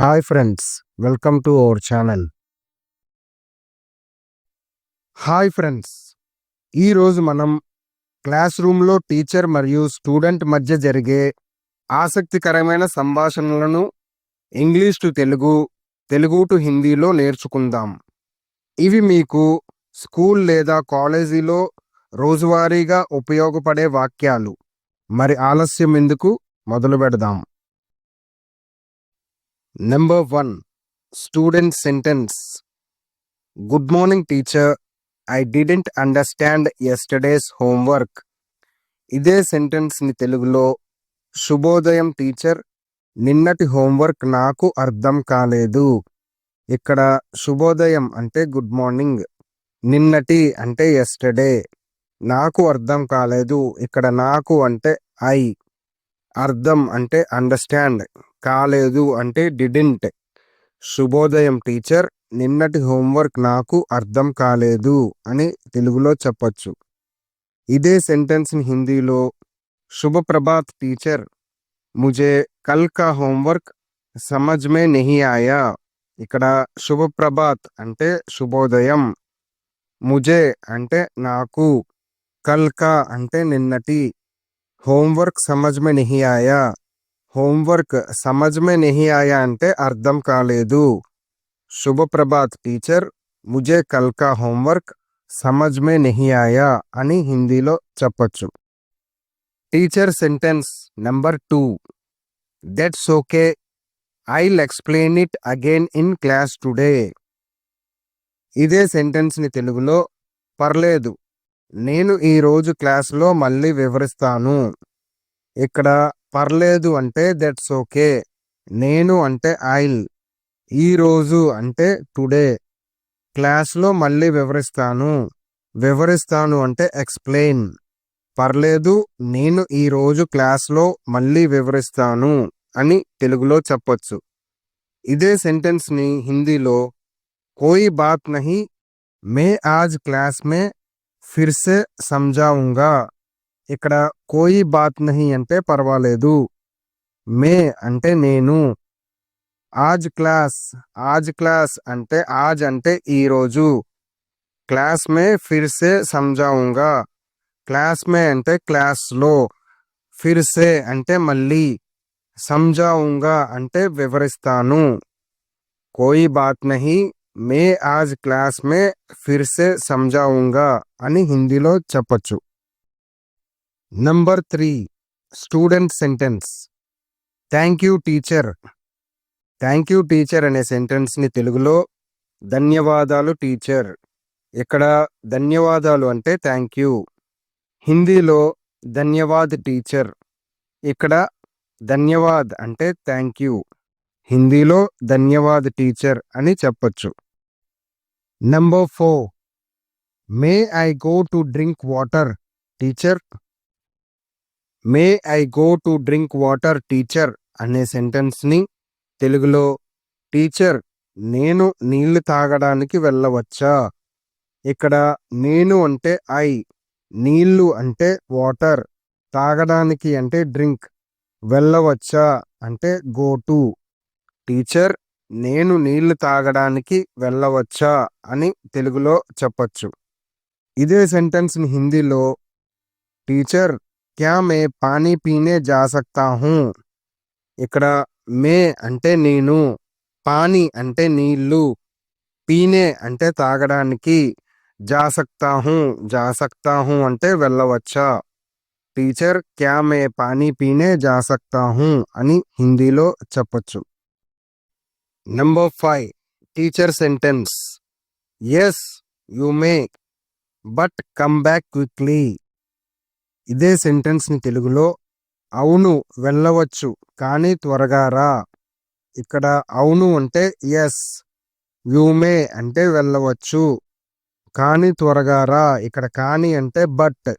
Hi friends welcome to our channel. Hi friends ఈరోజు మనం class రూమ్లో టీచర్ మరియు స్టూడెంట్ మధ్య జరిగే ఆసక్తికరమైన సంభాషణలను English to Telugu Telugu to హిందీలో నేర్చుకుందాం. ఇవి మీకు స్కూల్ లేదా కాలేజీలో రోజువారీగా ఉపయోగపడే వాక్యాలు. మరి ఆలస్యం ఎందుకు? మొదలు పెడదాం. Number one student sentence good morning teacher I didn't understand yesterday's homework ఇదే సెంటెన్స్ని తెలుగులో శుభోదయం టీచర్ నిన్నటి హోంవర్క్ నాకు అర్థం కాలేదు. ఇక్కడ శుభోదయం అంటే గుడ్ మార్నింగ్ నిన్నటి అంటే ఎస్టర్డే నాకు అర్థం కాలేదు. ఇక్కడ నాకు అంటే ఐ అర్థం అంటే అండర్స్టాండ్ కాలేదు అంటే డిడింట్. శుభోదయం టీచర్ నిన్నటి హోంవర్క్ నాకు అర్థం కాలేదు అని తెలుగులో చెప్పచ్చు. ఇదే సెంటెన్స్ హిందీలో శుభప్రభాత్ టీచర్ ముజే కల్ కా హోంవర్క్ సమజ్మే నెహి ఆయా. ఇక్కడ శుభప్రభాత్ అంటే శుభోదయం ముజే అంటే నాకు కల్కా అంటే నిన్నటి హోంవర్క్ సమజ్మే మే ఆయా. హోంవర్క్ సమజ్మే మే ఆయా అంటే అర్థం కాలేదు. శుభప్రభాత్ టీచర్ ముజే కల్కా హోంవర్క్ సమజ్మే ఆయా అని హిందీలో చెప్పొచ్చు. Teacher sentence number two. That's okay I'll explain it again in class today ఇదే సెంటెన్స్ని తెలుగులో పర్లేదు. నేను ఈరోజు క్లాస్లో మళ్ళీ వివరిస్తాను. ఇక్కడ పర్లేదు అంటే దట్స్ ఓకే. నేను అంటే ఐల్. ఈరోజు అంటే టుడే. క్లాస్లో మళ్ళీ వివరిస్తాను. వివరిస్తాను అంటే ఎక్స్ప్లెయిన్. పర్లేదు నేను ఈరోజు క్లాస్లో మళ్ళీ వివరిస్తాను అని తెలుగులో చెప్పొచ్చు. ఇదే సెంటెన్స్ని హిందీలో కోయి బాత్ నహి మే ఆజ్ క్లాస్ మే ఫిర్ సే సమజావుంగా ఇక్కడ కోయి బాత్ నహి అంటే పర్వాలేదు. మే అంటే నేను. ఆజ్ క్లాస్. ఆజ్ క్లాస్ అంటే ఆజ్ అంటే ఈరోజు క్లాస్ మే ఫిర్సే సే క్లాస్ మే అంటే క్లాస్లో ఫిర్సే అంటే మళ్ళీ. సంజావుగా అంటే వివరిస్తాను. కోయి బాత్ నహి మే ఆజ్ క్లాస్ మే ఫిర్సే సంజావుగా అని హిందీలో చెప్పచ్చు. Number three student sentence thank you teacher thank you teacher అనే సెంటెన్స్ని తెలుగులో ధన్యవాదాలు టీచర్ ఇక్కడ ధన్యవాదాలు అంటే థ్యాంక్ యూ హిందీలో ధన్యవాద్ టీచర్ ఇక్కడ ధన్యవాద్ అంటే థ్యాంక్ యూ హిందీలో ధన్యవాద్ టీచర్ అని చెప్పొచ్చు. Number four may I go to drink water teacher may I go to drink water teacher అనే సెంటెన్స్ని తెలుగులో టీచర్ నేను నీళ్ళు తాగడానికి వెళ్ళవచ్చా? ఇక్కడ నేను అంటే ఐ నీళ్ళు అంటే వాటర్ తాగడానికి అంటే డ్రింక్ వెళ్ళవచ్చా అంటే గో టు. టీచర్ నేను నీళ్ళు తాగడానికి వెళ్ళవచ్చా అని తెలుగులో చెప్పచ్చు. ఇదే సెంటెన్స్ని హిందీలో టీచర్ క్యా మే పానీ పీనే జా సక్తా హూ ఇక్కడ మే అంటే నేను పానీ అంటే నీళ్ళు పీనే అంటే తాగడానికి జా సక్తా హూ జా సక్తా హూ అంటే వెళ్ళవచ్చా టీచర్ క్యా మే పానీ పీనే జా సక్తా హూ అని హిందీలో చెప్పొచ్చు number five teacher sentence yes you may but come back quickly ఇదే సెంటెన్స్ని తెలుగులో అవును వెళ్ళవచ్చు కానీ త్వరగా రా. ఇక్కడ అవును అంటే ఎస్ యు మే అంటే వెళ్ళవచ్చు కానీ త్వరగా రా. ఇక్కడ కానీ అంటే బట్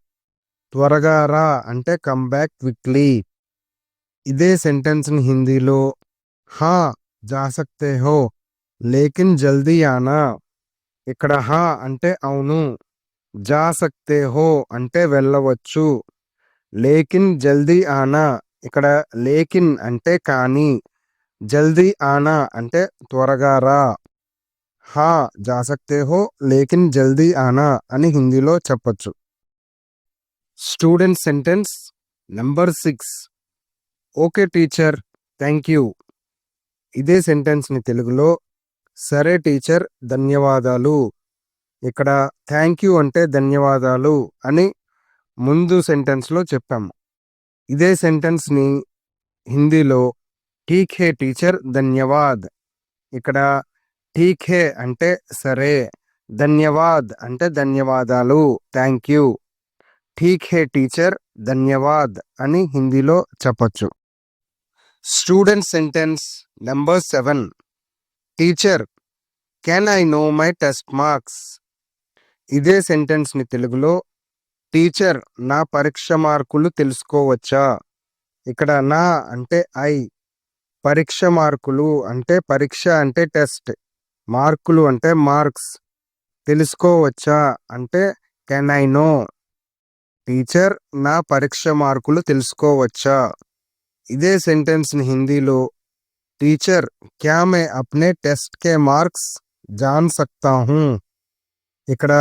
త్వరగా రా అంటే కమ్ బ్యాక్ క్విక్లీ ఇదే సెంటెన్స్ని హిందీలో హా జా సక్తే హో లేకిన్ జల్దీ ఆనా ఇక్కడ హా అంటే అవును. జా సక్తే హో అంటే వెళ్ళవచ్చు. లేకిన్ జల్దీ ఆనా ఇక్కడ లేకిన్ అంటే కానీ జల్దీ ఆనా అంటే త్వరగా రా. హా జా సక్తే హో లేకిన్ జల్దీ ఆనా అని హిందీలో చెప్పచ్చు. Student sentence number six. Okay teacher thank you. ఇదే సెంటెన్స్ని తెలుగులో. సరే టీచర్ ధన్యవాదాలు. ఇక్కడ థ్యాంక్ యూ అంటే ధన్యవాదాలు అని ముందు సెంటెన్స్లో చెప్పాము. ఇదే సెంటెన్స్ని హిందీలో ఠీక్ హే టీచర్ ధన్యవాద్. ఇక్కడ ఠీక్ హే అంటే సరే ధన్యవాద్ అంటే ధన్యవాదాలు థ్యాంక్ యూ. ఠీక్ హే టీచర్ ధన్యవాద్ అని హిందీలో చెప్పొచ్చు. Student sentence number seven. Teacher can I know my test marks? ఇదే సెంటెన్స్ని తెలుగులో టీచర్ నా పరీక్ష మార్కులు తెలుసుకోవచ్చా? ఇక్కడ నా అంటే ఐ పరీక్ష మార్కులు అంటే పరీక్ష అంటే టెస్ట్ మార్కులు అంటే మార్క్స్ తెలుసుకోవచ్చా అంటే కెన్ ఐ నో టీచర్ నా పరీక్ష మార్కులు తెలుసుకోవచ్చా? ఇదే సెంటెన్స్ని హిందీలో టీచర్ క్యా మే అప్నే టెస్ట్ కే మార్క్స్ జాన్ సక్తా ఇక్కడ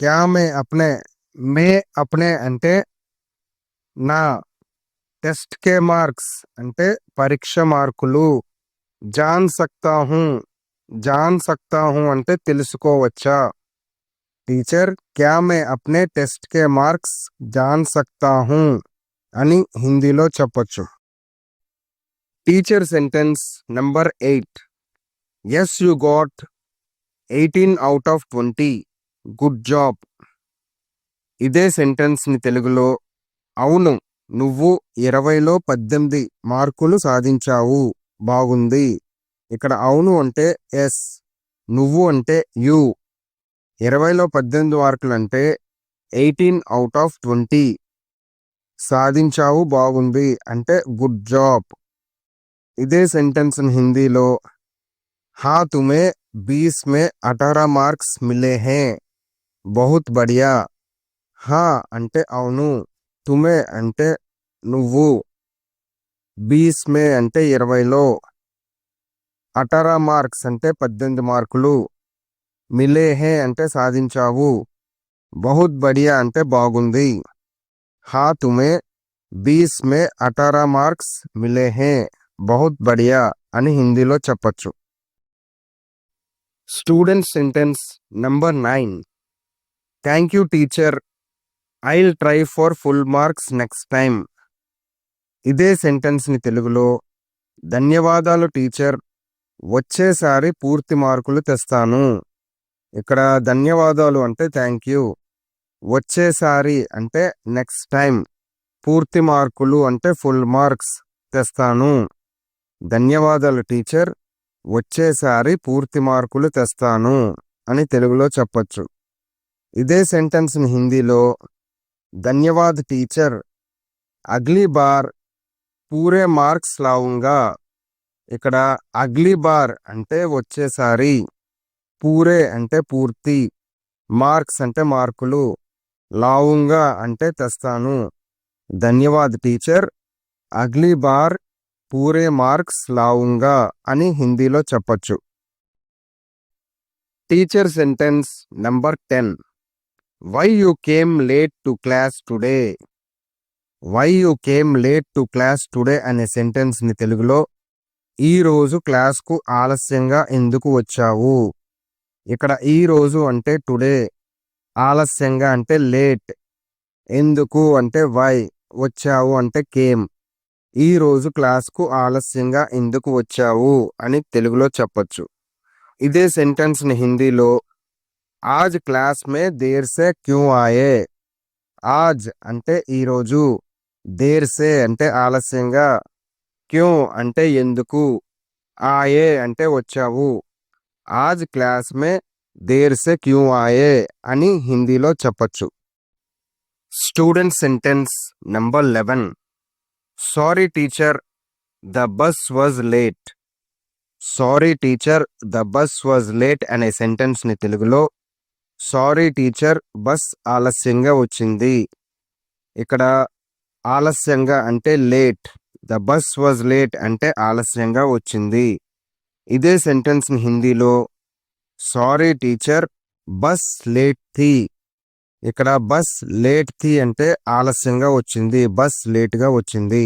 క్యా మే అప్నే మే అప్నే అంటే నా టెస్ట్ కే మార్క్స్ అంటే పరీక్ష మార్కులు జాన్ సక్తా హూ జాన్ సక్తా హూ అంటే తెలుసుకోవచ్చా టీచర్ క్యా మే అప్నే టెస్ట్ కే మార్క్స్ జాన్ సక్తా హూ అని హిందీలో చెప్పొచ్చు teacher sentence number eight yes you got eighteen out of twenty good job. ఇదే సెంటెన్స్ని తెలుగులో అవును నువ్వు ఇరవైలో పద్దెనిమిది మార్కులు సాధించావు. బాగుంది. ఇక్కడ అవును అంటే ఎస్ నువ్వు అంటే యు. ఇరవైలో పద్దెనిమిది మార్కులు అంటే ఎయిటీన్ అవుట్ ఆఫ్ ట్వంటీ. సాధించావు బాగుంది అంటే గుడ్ జాబ్. ఇదే సెంటెన్స్ హిందీలో హా తుమే బీస్ మే అఠారా మార్క్స్ మిలే హే. బహుత్ బడియా. హా అంటే అవును. తుమే అంటే నువ్వు. బీస్ మే అంటే ఇరవైలో. అటారా మార్క్స్ అంటే పద్దెనిమిది మార్కులు. మిలే హే అంటే సాధించావు. బహుత్ బడియా అంటే బాగుంది. హా తుమే. బీస్ మే అటారా మార్క్స్ మిలే హే. బహుత్ బడియా అని హిందీలో చెప్పచ్చు. Student sentence number nine. Thank you teacher I'll try for full marks next time ఇదే సెంటెన్స్ని తెలుగులో. ధన్యవాదాలు టీచర్ వచ్చేసారి పూర్తి మార్కులు తెస్తాను. ఇక్కడ ధన్యవాదాలు అంటే థ్యాంక్ యూ వచ్చేసారి అంటే నెక్స్ట్ టైం పూర్తి మార్కులు అంటే ఫుల్ మార్క్స్ తెస్తాను. ధన్యవాదాలు టీచర్ వచ్చేసారి పూర్తి మార్కులు తెస్తాను అని తెలుగులో చెప్పొచ్చు. ఇదే సెంటెన్స్ని హిందీలో ధన్యవాద్ టీచర్ అగ్లీ బార్ పూరే మార్క్స్ లావుంగా ఇక్కడ అగ్లీ బార్ అంటే వచ్చేసారి పూరే అంటే పూర్తి మార్క్స్ అంటే మార్కులు లావుంగా అంటే తెస్తాను. ధన్యవాద్ టీచర్ అగ్లీ బార్ పూరే మార్క్స్ లావుంగా అని హిందీలో చెప్పొచ్చు. Teacher sentence number ten. Why you came late to class today why you came late to class today అనే సెంటెన్స్ని తెలుగులో ఈ రోజు క్లాస్కు ఆలస్యంగా ఎందుకు వచ్చావు? ఇక్కడ ఈరోజు అంటే టుడే ఆలస్యంగా అంటే లేట్ ఎందుకు అంటే వై వచ్చావు అంటే కేమ్ ఈ రోజు క్లాస్కు ఆలస్యంగా ఎందుకు వచ్చావు అని తెలుగులో చెప్పొచ్చు. ఇదే సెంటెన్స్ని హిందీలో ఆజ్ క్లాస్ మే దేర్ సే క్యూ ఆయే ఆజ్ అంటే ఈరోజు దేర్ సే అంటే ఆలస్యంగా క్యూ అంటే ఎందుకు ఆయే అంటే వచ్చావు ఆజ్ క్లాస్ మే దేర్ సే క్యూ ఆయే అని హిందీలో చెప్పొచ్చు student sentence number eleven sorry teacher the bus was late sorry teacher the bus was late అనే సెంటెన్స్ని తెలుగులో సారీ టీచర్ బస్ ఆలస్యంగా వచ్చింది. ఇక్కడ ఆలస్యంగా అంటే late. The bus was late అంటే ఆలస్యంగా వచ్చింది. ఇదే సెంటెన్స్ని హిందీలో సారీ టీచర్ బస్ లేట్ థీ. ఇక్కడ బస్ లేట్ థీ అంటే ఆలస్యంగా వచ్చింది బస్ లేట్గా వచ్చింది.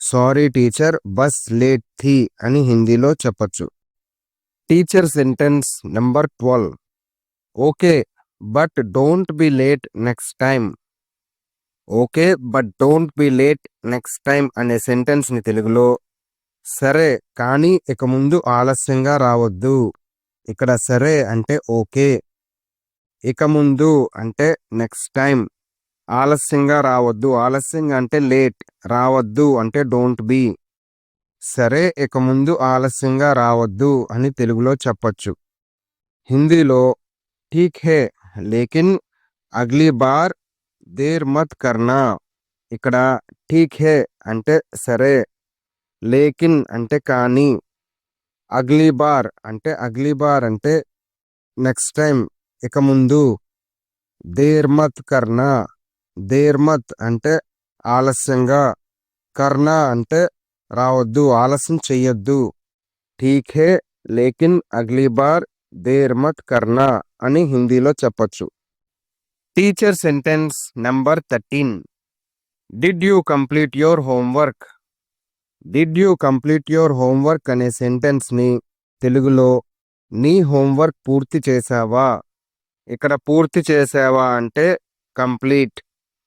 సారీ టీచర్ బస్ లేట్ థీ అని హిందీలో చెప్పచ్చు. Teacher sentence number twelve. Okay but don't be late next time okay but don't be late next time అనే సెంటెన్స్ని తెలుగులో. సరే కానీ ఇక ముందు ఆలస్యంగా రావద్దు. ఇక్కడ సరే అంటే ఓకే. ఇక ముందు అంటే నెక్స్ట్ టైం ఆలస్యంగా రావద్దు ఆలస్యంగా అంటే లేట్ రావద్దు అంటే డోంట్ బి. సరే ఇక ముందు ఆలస్యంగా రావద్దు అని తెలుగులో చెప్పచ్చు. హిందీలో ठीक హే లేకిన్ అగ్లీ బార్ దేర్ మత్ కర్నా ఇక్కడ ఠీక్ హే అంటే సరే లేకిన్ అంటే కానీ అగ్లీ బార్ అంటే అగ్లీ బార్ అంటే నెక్స్ట్ టైం ఇక ముందు దేర్ మత్ కర్నా దేర్ మత్ అంటే ఆలస్యంగా కర్నా అంటే రావద్దు ఆలస్యం చెయ్యొద్దు ఠీక్ హే లేకిన్ అగ్లీ బార్ దేర్ మత్ కర్నా అని హిందీలో చెప్పచ్చు. Teacher sentence number thirteen did you complete your homework did you complete your homework అనే సెంటెన్స్ని తెలుగులో నీ హోంవర్క్ పూర్తి చేసావా ఇక్కడ పూర్తి చేసావా అంటే కంప్లీట్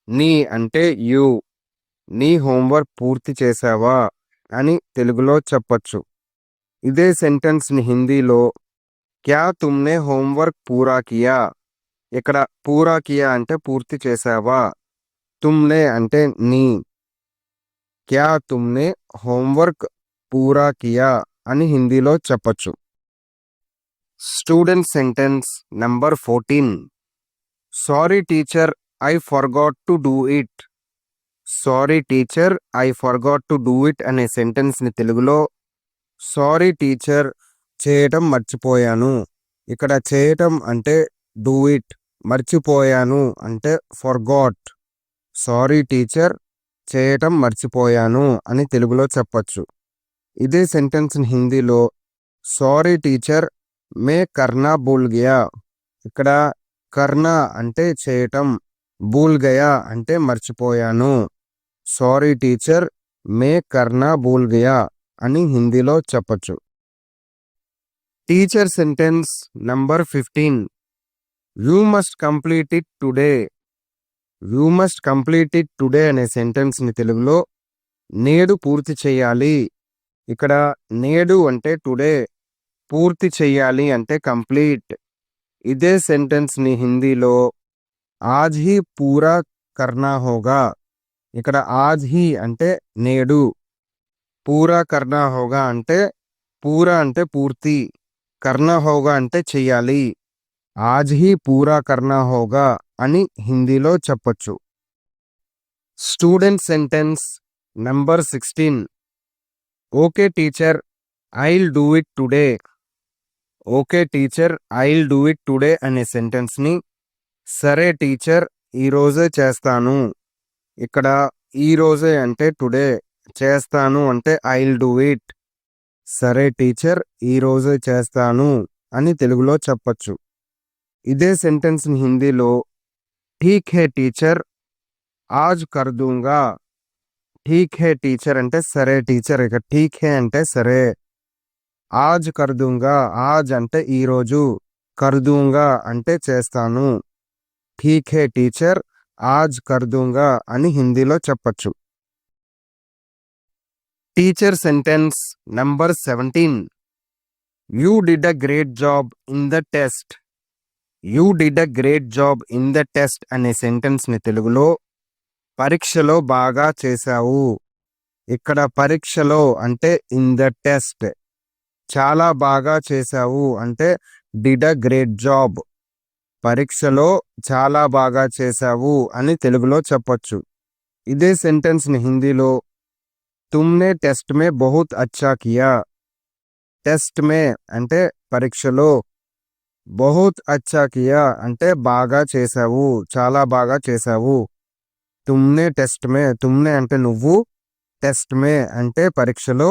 నీ అంటే యూ నీ హోంవర్క్ పూర్తి చేసావా అని తెలుగులో చెప్పచ్చు. ఇదే సెంటెన్స్ని హిందీలో క్యా తుమ్నే హోంవర్క్ పూరా కియా ఇక్కడ పూరా కియా అంటే పూర్తి చేసావా తుమ్నే అంటే నీ క్యా తుమ్నే హోంవర్క్ పూరా కియా అని హిందీలో చెప్పొచ్చు student sentence number fourteen sorry teacher I forgot to do it sorry teacher I forgot to do it అనే సెంటెన్స్ని తెలుగులో సారీ టీచర్ చేయటం మర్చిపోయాను. ఇక్కడ చేయటం అంటే డూ ఇట్. మర్చిపోయాను అంటే ఫర్గాట్. సారీ టీచర్ చేయటం మర్చిపోయాను అని తెలుగులో చెప్పచ్చు. ఇదే సెంటెన్స్ హిందీలో సారీ టీచర్ మే కర్నా భూల్ గయా. ఇక్కడ కర్నా అంటే చేయటం భూల్ గయా అంటే మర్చిపోయాను. సారీ టీచర్ మే కర్నా భూల్ గయా అని హిందీలో చెప్పచ్చు. Teacher sentence number fifteen you must complete it today you must complete it today అనే సెంటెన్స్ని తెలుగులో నేడు పూర్తి చేయాలి. ఇక్కడ నేడు అంటే టుడే పూర్తి చేయాలి అంటే కంప్లీట్ ఇదే సెంటెన్స్ని హిందీలో ఆజ్ హీ పూరా కర్నా హోగా. ఇక్కడ ఆజ్ హీ అంటే నేడు. పూరా కర్నా హోగా అంటే పూరా అంటే పూర్తి. కర్నా హోగా అంటే చెయ్యాలి. ఆజ్ హీ పూరా కర్నా హోగా అని హిందీలో చెప్పొచ్చు. Student sentence number sixteen. Okay teacher I'll do it today. Okay teacher I'll do it today అనే సెంటెన్స్ని సరే టీచర్ ఈరోజే చేస్తాను. ఇక్కడ ఈ రోజే అంటే టుడే చేస్తాను అంటే ఐల్ డూ ఇట్. సరే టీచర్ ఈ రోజే చేస్తాను అని తెలుగులో చెప్పచ్చు. ఇదే సెంటెన్స్ హిందీలో ఠీక్ హే టీచర్ ఆజ్ కర్దూంగా ఠీక్ హే టీచర్ అంటే సరే టీచర్ ఇక ఠీక్ హే అంటే సరే. ఆజ్ కర్దూంగా ఆజ్ అంటే ఈరోజు కర్దూంగా అంటే చేస్తాను. ఠీక్ హే టీచర్ ఆజ్ కర్దూంగా అని హిందీలో చెప్పచ్చు. Teacher sentence number seventeen you did a great job in the test you did a great job in the test అనే సెంటెన్స్ని తెలుగులో పరీక్షలో బాగా చేశావు. ఇక్కడ పరీక్షలో అంటే ఇన్ ద టెస్ట్ చాలా బాగా చేశావు అంటే డిడ్ అ గ్రేట్ జాబ్ పరీక్షలో చాలా బాగా చేశావు అని తెలుగులో చెప్పొచ్చు. ఇదే సెంటెన్స్ని హిందీలో తుమ్నే టెస్ట్ మే బహుత్ అచ్చా కియా టెస్ట్ మే అంటే పరీక్షలో బహుత్ అచ్చా కియా అంటే బాగా చేశావు చాలా బాగా చేశావు తుమ్నే టెస్ట్ మే తుమ్నే అంటే నువ్వు టెస్ట్ మే అంటే పరీక్షలో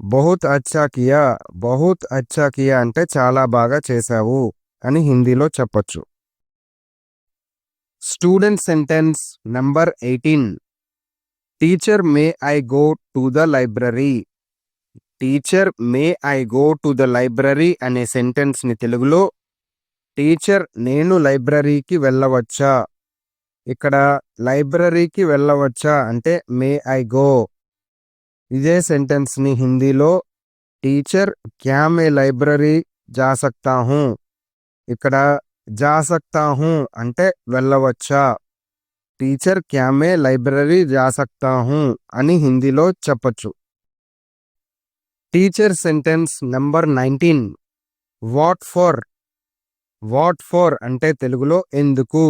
బహుత్ అచ్చా కియా బహుత్ అచ్చా కియా అంటే చాలా బాగా చేశావు అని హిందీలో చెప్పొచ్చు student sentence number eighteen teacher may I go to the library teacher may I go to the library అనే సెంటెన్స్ని తెలుగులో టీచర్ నేను లైబ్రరీకి వెళ్ళవచ్చా? ఇక్కడ లైబ్రరీకి వెళ్ళవచ్చా? అంటే మే ఐ గో ఇదే సెంటెన్స్ని హిందీలో టీచర్ క్యా మే లైబ్రరీ జా సక్తా హూ? ఇక్కడ జా సక్తా హూ అంటే వెళ్ళవచ్చా? టీచర్ క్యామే లైబ్రరీ జా హూ అని హిందీలో చెప్పొచ్చు. Teacher sentence number nineteen. What for? What for అంటే తెలుగులో ఎందుకు?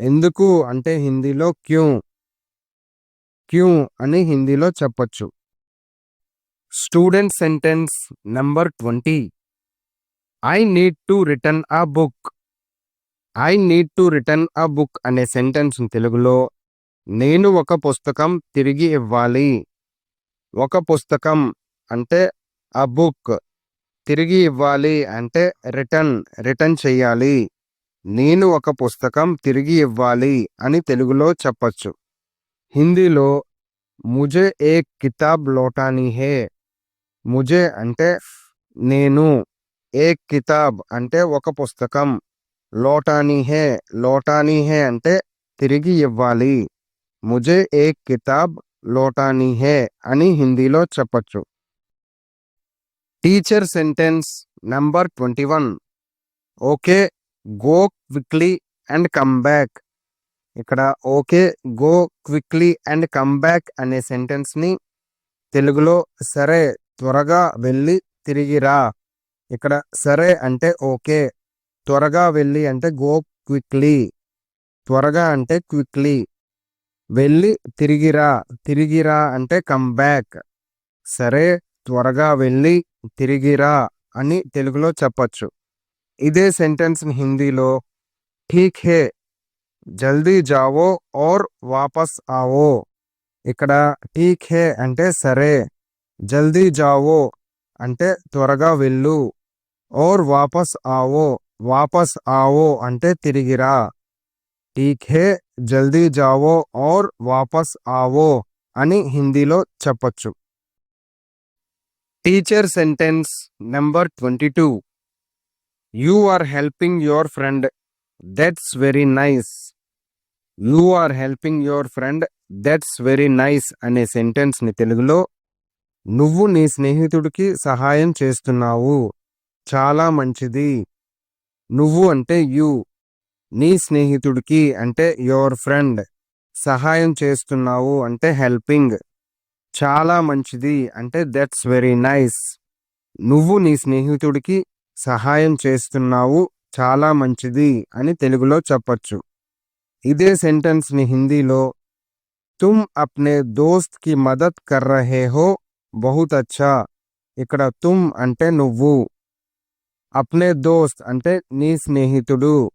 ఎందుకు అంటే హిందీలో క్యూ. క్యూ అని హిందీలో చెప్పొచ్చు. Student sentence number twenty. I need to return a book. I need to return a book అనే సెంటెన్స్ తెలుగులో నేను ఒక పుస్తకం తిరిగి ఇవ్వాలి. ఒక పుస్తకం అంటే ఆ బుక్ తిరిగి ఇవ్వాలి అంటే రిటర్న్ రిటర్న్ చెయ్యాలి నేను ఒక పుస్తకం తిరిగి ఇవ్వాలి అని తెలుగులో చెప్పచ్చు. హిందీలో ముజే ఏ కితాబ్ లోటాని హే ముజే అంటే నేను. ఏ కితాబ్ అంటే ఒక పుస్తకం. లోటానీ హే లోటానీ హే అంటే తిరిగి ఇవ్వాలి. ముజే ఏక్ కితాబ్ లోటానీ హే అని హిందీలో చెప్పొచ్చు. Teacher sentence number twenty one. Okay go quickly and come back. ఇక్కడ okay go quickly and come back అనే సెంటెన్స్ని తెలుగులో సరే త్వరగా వెళ్ళి తిరిగిరా ఇక్కడ సరే అంటే ఓకే. త్వరగా వెళ్ళి అంటే గో క్విక్లీ త్వరగా అంటే క్విక్లీ వెళ్ళి తిరిగిరా తిరిగిరా అంటే కమ్ బ్యాక్ సరే త్వరగా వెళ్ళి తిరిగిరా అని తెలుగులో చెప్పొచ్చు. ఇదే సెంటెన్స్ హిందీలో ఠీక్ హే జల్దీ జావో ఓర్ వాపస్ ఆవో. ఇక్కడ ఠీక్ హే అంటే సరే జల్దీ జావో అంటే త్వరగా వెళ్ళు ఓర్ వాపస్ ఆవో. వాపస్ ఆవో అంటే తిరిగిరా. ఠీక్ హే జల్దీ జావో ఔర్ వాపస్ ఆవో అని హిందీలో చెప్పొచ్చు. Teacher sentence number twenty two. You are helping your friend. That's very nice. You are helping your friend. That's very nice అనే సెంటెన్స్ని తెలుగులో. నువ్వు నీ స్నేహితుడికి సహాయం చేస్తున్నావు. చాలా మంచిది. నువ్వు అంటే యూ. నీ స్నేహితుడికి అంటే యువర్ ఫ్రెండ్. సహాయం చేస్తున్నావు అంటే హెల్పింగ్. చాలా మంచిది అంటే దట్స్ వెరీ నైస్. నువ్వు నీ స్నేహితుడికి సహాయం చేస్తున్నావు చాలా మంచిది అని తెలుగులో చెప్పచ్చు. ఇదే సెంటెన్స్ని హిందీలో. తుమ్ అప్నే దోస్త్కి మదద్ కర్ రహే హో బహుత్ అచ్చా. ఇక్కడ తుమ్ అంటే నువ్వు. అప్నే దోస్త్ అంటే నీ స్నేహితుడు.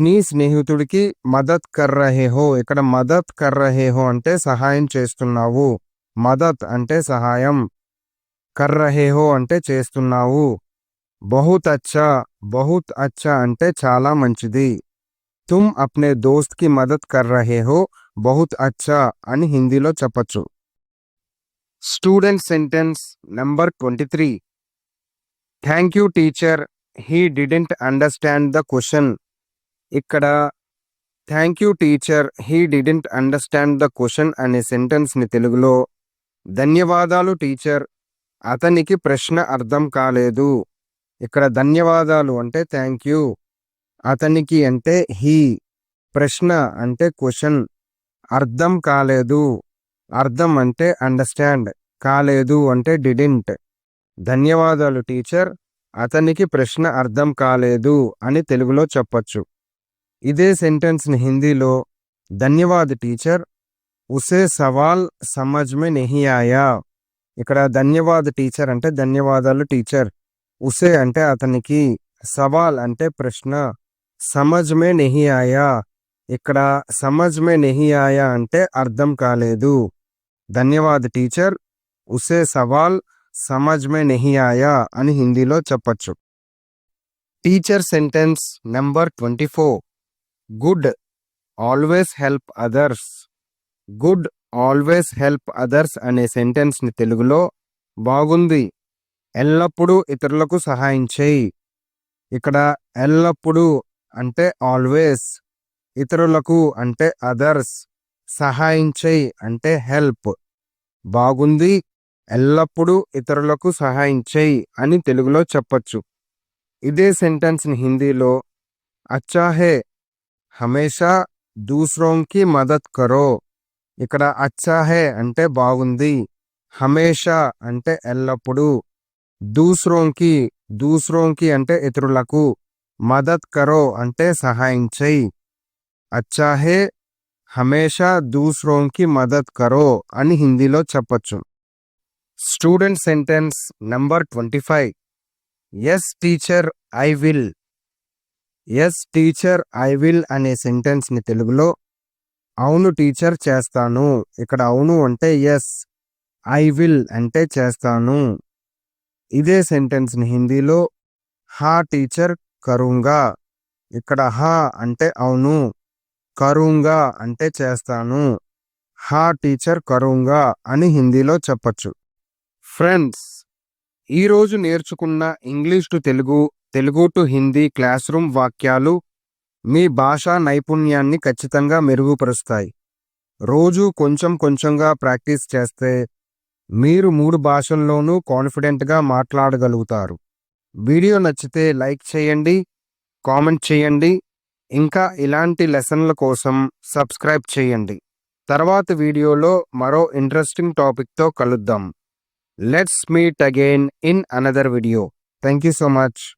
నీ స్నేహితుడికి మదత్ కర్రహేహో హో. ఇక్కడ మదత్ కర్రహేహో అంటే సహాయం చేస్తున్నావు. మదత్ అంటే సహాయం. కర్రహేహో అంటే చేస్తున్నావు. బహుత్ అచ్చా. బహుత్ అచ్చా అంటే చాలా మంచిది. తుమ్ అప్నే దోస్త్కి మదత్ కర్రహేహో బహుత్ అచ్చా అని హిందీలో చెప్పచ్చు. Student sentence number twenty three. Thank you teacher. He didn't understand the question. ఇక్కడ thank you teacher. He didn't understand the question అనే సెంటెన్స్ని తెలుగులో. ధన్యవాదాలు టీచర్. అతనికి ప్రశ్న అర్థం కాలేదు. ఇక్కడ ధన్యవాదాలు అంటే థ్యాంక్ యూ. అతనికి అంటే హీ. ప్రశ్న అంటే క్వశ్చన్. అర్థం కాలేదు. అర్థం అంటే అండర్స్టాండ్. కాలేదు అంటే డిడింట్. ధన్యవాదాలు టీచర్. అతనికి ప్రశ్న అర్థం కాలేదు అని తెలుగులో చెప్పొచ్చు. ఇదే సెంటెన్స్ని హిందీలో ధన్యవాద్ టీచర్. ఉసే సవాల్ సమజ్ మే ఆయా. ఇక్కడ ధన్యవాద్ టీచర్ అంటే ధన్యవాదాలు టీచర్. ఉసే అంటే అతనికి సవాల్ అంటే ప్రశ్న సమజ్ మే ఆయా. ఇక్కడ సమజ్ మే నెహి ఆయా అంటే అర్థం కాలేదు. ధన్యవాద్ టీచర్. ఉసే సవాల్ సమజ్ మే నెహి ఆయా అని హిందీలో చెప్పచ్చు. Teacher sentence number twenty four. Good always help others. Good always help others అనే సెంటెన్స్ని తెలుగులో బాగుంది. ఎల్లప్పుడూ ఇతరులకు సహాయం చేయి. ఇక్కడ ఎల్లప్పుడూ అంటే ఆల్వేస్ ఇతరులకు అంటే అదర్స్. సహాయం చేయి అంటే హెల్ప్. బాగుంది ఎల్లప్పుడూ ఇతరులకు సహాయం చేయి అని తెలుగులో చెప్పచ్చు. ఇదే సెంటెన్స్ని హిందీలో అచ్చా హే హమేషా దూసరోంకి మదత్ కరో. ఇక్కడ అచ్చా హే అంటే బాగుంది హమేషా అంటే ఎల్లప్పుడూ. దూసరోంకి దూసరోంకి అంటే ఇతరులకు మదత్ కరో అంటే సహాయం చేయి అచ్చా హే హమేషా దూసరోంకి మదత్ కరో అని హిందీలో చెప్పొచ్చు. Student sentence number twenty five. Yes teacher I will yes teacher I will అనే సెంటెన్స్ని తెలుగులో అవును టీచర్ చేస్తాను. ఇక్కడ అవును అంటే ఎస్ ఐ విల్ అంటే చేస్తాను. ఇదే సెంటెన్స్ని హిందీలో హా టీచర్ కరుంగా. ఇక్కడ హా అంటే అవును కరుంగా అంటే చేస్తాను. హా టీచర్ కరుంగా అని హిందీలో చెప్పచ్చు. ఫ్రెండ్స్ ఈరోజు నేర్చుకున్న English to Telugu Telugu to Hindi classroom వాక్యాలు మీ భాషా నైపుణ్యాన్ని ఖచ్చితంగా మెరుగుపరుస్తాయి. రోజు కొంచెం కొంచెంగా ప్రాక్టీస్ చేస్తే మీరు మూడు భాషల్లోనూ కాన్ఫిడెంట్గా మాట్లాడగలుగుతారు. వీడియో నచ్చితే లైక్ చేయండి కామెంట్ చేయండి ఇంకా ఇలాంటి లెసన్ల కోసం సబ్స్క్రైబ్ చేయండి. తర్వాత వీడియోలో మరో ఇంట్రెస్టింగ్ టాపిక్తో కలుద్దాం. Let's meet again in another video. Thank you so much.